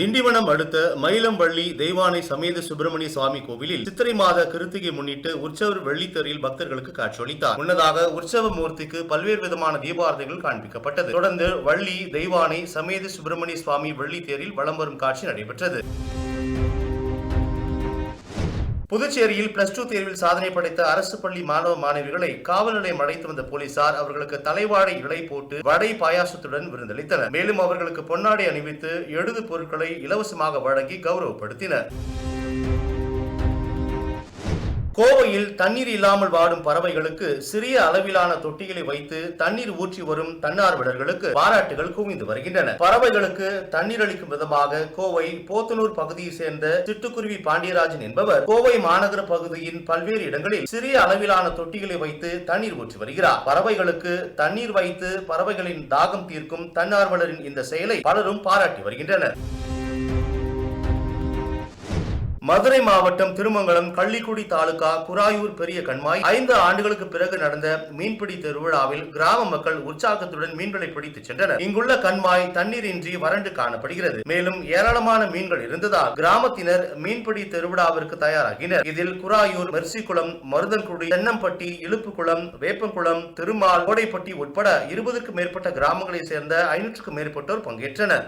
திண்டிவனம் அடுத்த மயிலம்பள்ளி தெய்வானை சமேத சுப்பிரமணிய சுவாமி கோவிலில் சித்திரை மாத கிருத்திகை முன்னிட்டு உற்சவர் வெள்ளித்தறியில் பக்தர்களுக்கு காட்சியளித்தார். முன்னதாக உற்சவ மூர்த்திக்கு பல்வேறு விதமான தீபாரதைகள் காண்பிக்கப்பட்டது. தொடர்ந்து வள்ளி தெய்வானை சமேத சுப்பிரமணிய சுவாமி வெள்ளித்தேரில் வலம் வரும் காட்சி நடைபெற்றது. புதுச்சேரியில் பிளஸ் டூ தேர்வில் சாதனை படைத்த அரசு பள்ளி மாணவ மாணவிகளை காவல் நிலையம் அழைத்து வந்த போலீசார் அவர்களுக்கு தலைவாழை இலை போட்டு வடை பாயாசத்துடன் விருந்தளித்தனர். மேலும் அவர்களுக்கு பொன்னாடை அணிவித்து எழுது பொருட்களை இலவசமாக வழங்கி கௌரவப்படுத்தினர். கோவையில் தண்ணீர் இல்லாமல் வாடும் பறவைகளுக்கு சிறிய அளவிலான தொட்டிகளை வைத்து தண்ணீர் ஊற்றி வரும் தன்னார்வலர்களுக்கு பாராட்டுகள் குவிந்து வருகின்றன. பறவைகளுக்கு தண்ணீர் அளிக்கும் விதமாக கோவை போத்தனூர் பகுதியை சேர்ந்த சிட்டுக்குருவி பாண்டியராஜன் என்பவர் கோவை மாநகர பகுதியின் பல்வேறு இடங்களில் சிறிய அளவிலான தொட்டிகளை வைத்து தண்ணீர் ஊற்றி வருகிறார். பறவைகளுக்கு தண்ணீர் வைத்து பறவைகளின் தாகம் தீர்க்கும் தன்னார்வலரின் இந்த செயலை பலரும் பாராட்டி வருகின்றனர். மதுரை மாவட்டம் திருமங்கலம் கள்ளிக்குடி தாலுகா குராயூர் பெரிய கண்மாய் ஐந்து ஆண்டுகளுக்கு பிறகு நடந்த மீன்பிடி திருவிழாவில் கிராம மக்கள் உற்சாகத்துடன் மீன்களை பிடித்து சென்றனர். இங்குள்ள கண்மாய் தண்ணீரின்றி வறண்டு காணப்படுகிறது. மேலும் ஏராளமான மீன்கள் இருந்ததால் கிராமத்தினர் மீன்பிடி திருவிழாவிற்கு தயாராகினர். இதில் குராயூர் மெர்சிக்குளம் மருதன்குடி தென்னம்பட்டி இழுப்புக்குளம் வேப்பங்குளம் திருமால் கோடைப்பட்டி உட்பட இருபதுக்கும் மேற்பட்ட கிராமங்களைச் சேர்ந்த ஐநூற்றுக்கும் மேற்பட்டோர் பங்கேற்றனர்.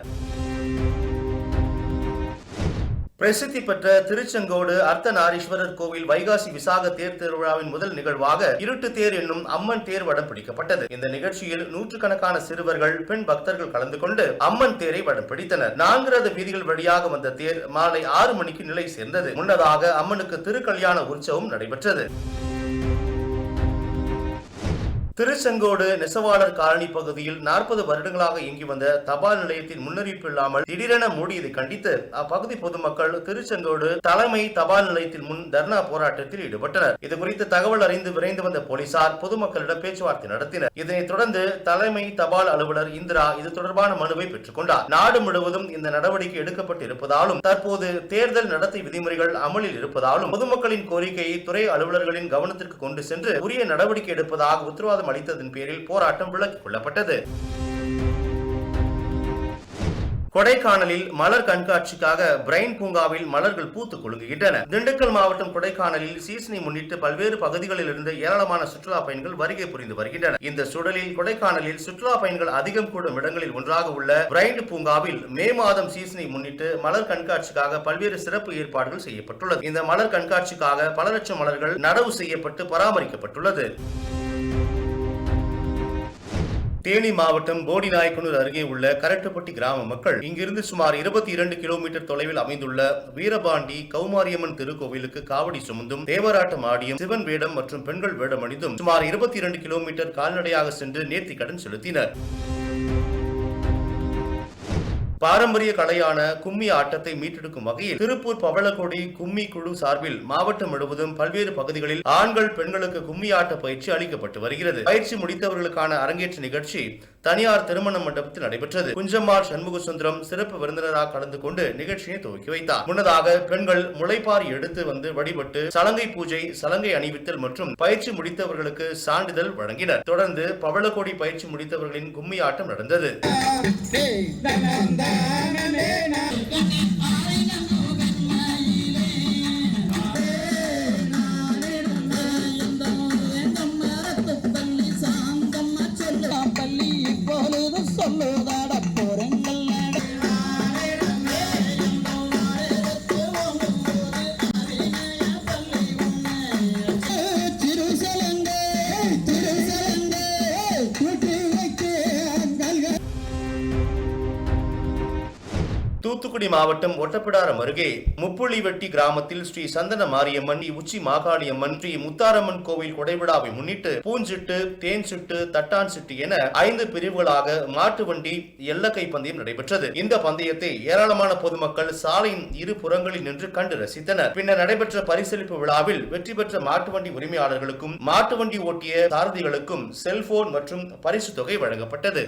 பிரசித்தி பெற்ற திருச்செங்கோடு அர்த்தநாரீஸ்வரர் கோவில் வைகாசி விசாக தேர் திருவிழாவின் முதல் நிகழ்வாக இருட்டு தேர் என்னும் அம்மன் தேர் வடம் பிடிக்கப்பட்டது. இந்த நிகழ்ச்சியில் நூற்றுக்கணக்கான சிறுவர்கள் பெண் பக்தர்கள் கலந்து கொண்டு அம்மன் தேரை வடம் பிடித்தனர். நான்கு ரத வீதிகள் வழியாக வந்த தேர் மாலை ஆறு மணிக்கு நிலை சேர்ந்தது. முன்னதாக அம்மனுக்கு திருக்கல்யாண உற்சவம் நடைபெற்றது. திருச்செங்கோடு நெசவாளர் காலனி பகுதியில் நாற்பது வருடங்களாக இயங்கி வந்த தபால் நிலையத்தின் முன்னறிவிப்பு இல்லாமல் திடீரென மூடியதை கண்டித்து அப்பகுதி பொதுமக்கள் திருச்செங்கோடு தலைமை தபால் நிலையத்தின் முன் தர்ணா போராட்டத்தில் ஈடுபட்டனர். இது குறித்து தகவல் அறிந்து விரைந்து வந்த போலீசார் பொதுமக்களிடம் பேச்சுவார்த்தை நடத்தினர். இதனைத் தொடர்ந்து தலைமை தபால் அலுவலர் இந்திரா இது தொடர்பான மனுவை பெற்றுக் கொண்டார். நாடு முழுவதும் இந்த நடவடிக்கை எடுக்கப்பட்டு இருப்பதாலும் தற்போது தேர்தல் நடத்தை விதிமுறைகள் அமலில் இருப்பதாலும் பொதுமக்களின் கோரிக்கையை துறை அலுவலர்களின் கவனத்திற்கு கொண்டு சென்று உரிய நடவடிக்கை எடுப்பதாக உத்தரவாதம் அளித்ததன் பேரில் போராட்டம் விலக்கிக் கொள்ளப்பட்டது. கொடைக்கானலில் மலர் கண்காட்சிக்காக பிரைன் பூங்காவில் மலர்கள் பூத்து குலுங்குகின்றன. திண்டுக்கல் மாவட்டம் கொடைக்கானலில் சீசனை முன்னிட்டு பல்வேறு பகுதிகளில் இருந்து ஏராளமான சுற்றுலா பயணிகள் வருகை புரிந்து வருகின்றனர். இந்த சூழலில் கொடைக்கானலில் சுற்றுலா பயணிகள் அதிகம் கூடும் இடங்களில் ஒன்றாக உள்ள பிரைண்ட் பூங்காவில் மே மாதம் சீசனை முன்னிட்டு மலர் கண்காட்சிக்காக பல்வேறு சிறப்பு ஏற்பாடுகள் செய்யப்பட்டுள்ளது. இந்த மலர் கண்காட்சிக்காக பல லட்சம் மலர்கள் நடவு செய்யப்பட்டு பராமரிக்கப்பட்டுள்ளது. தேனி மாவட்டம் போடிநாயக்கனூர் அருகே உள்ள கரட்டுப்பட்டி கிராம மக்கள் இங்கிருந்து சுமார் இருபத்தி இரண்டு கிலோமீட்டர் தொலைவில் அமைந்துள்ள வீரபாண்டி கௌமாரியம்மன் திருக்கோவிலுக்கு காவடி சுமந்தும் தேவராட்டம் ஆடியும் சிவன் வேடம் மற்றும் பெண்கள் வேடம் அணிந்தும் சுமார் இருபத்தி இரண்டு கிலோமீட்டர் கால்நடையாக சென்று நேர்த்தி கடன் செலுத்தினர். பாரம்பரிய கலையான கும்மி ஆட்டத்தை மீட்டெடுக்கும் வகையில் திருப்பூர் பவளக்கொடி கும்மி குழு சார்பில் மாவட்டம் முழுவதும் பல்வேறு பகுதிகளில் ஆண்கள் பெண்களுக்கு கும்மி ஆட்ட பயிற்சி அளிக்கப்பட்டு வருகிறது. பயிற்சி முடித்தவர்களுக்கான அரங்கேற்ற நிகழ்ச்சி தனியார் திருமண மண்டபத்தில் நடைபெற்றது. குஞ்சம்மாள் சண்முக சுந்தரம் சிறப்பு விருந்தினராக கலந்து கொண்டு நிகழ்ச்சியை துவக்கி வைத்தார். முன்னதாக பெண்கள் முளைப்பாரி எடுத்து வந்து வழிபட்டு சலங்கை பூஜை சலங்கை அணிவித்தல் மற்றும் பயிற்சி முடித்தவர்களுக்கு சான்றிதழ் வழங்கினர். தொடர்ந்து பவளக்கோடி பயிற்சி முடித்தவர்களின் கும்மி ஆட்டம் நடந்தது தூத்துக்குடி மாவட்டம் ஒட்டப்பிடாரம் அருகே முப்புள்ளிவெட்டி கிராமத்தில் ஸ்ரீ சந்தன மாரியம்மன் ஸ்ரீ உச்சி மாகாளியம்மன் ஸ்ரீ முத்தாரம்மன் கோவில் கொடைவிழாவை முன்னிட்டு பூஞ்சிட்டு தேன் சிட்டு தட்டான் சிட்டு என ஐந்து பிரிவுகளாக மாட்டு வண்டி எல்லக்கை பந்தயம் நடைபெற்றது. இந்த பந்தயத்தை ஏராளமான பொதுமக்கள் சாலையின் இரு புறங்களில் நின்று கண்டு ரசித்தனர். பின்னர் நடைபெற்ற பரிசளிப்பு விழாவில் வெற்றி பெற்ற மாட்டு வண்டி உரிமையாளர்களுக்கும் மாட்டு வண்டி ஓட்டிய சாரதிகளுக்கும் செல்போன் மற்றும் பரிசு தொகை வழங்கப்பட்டது.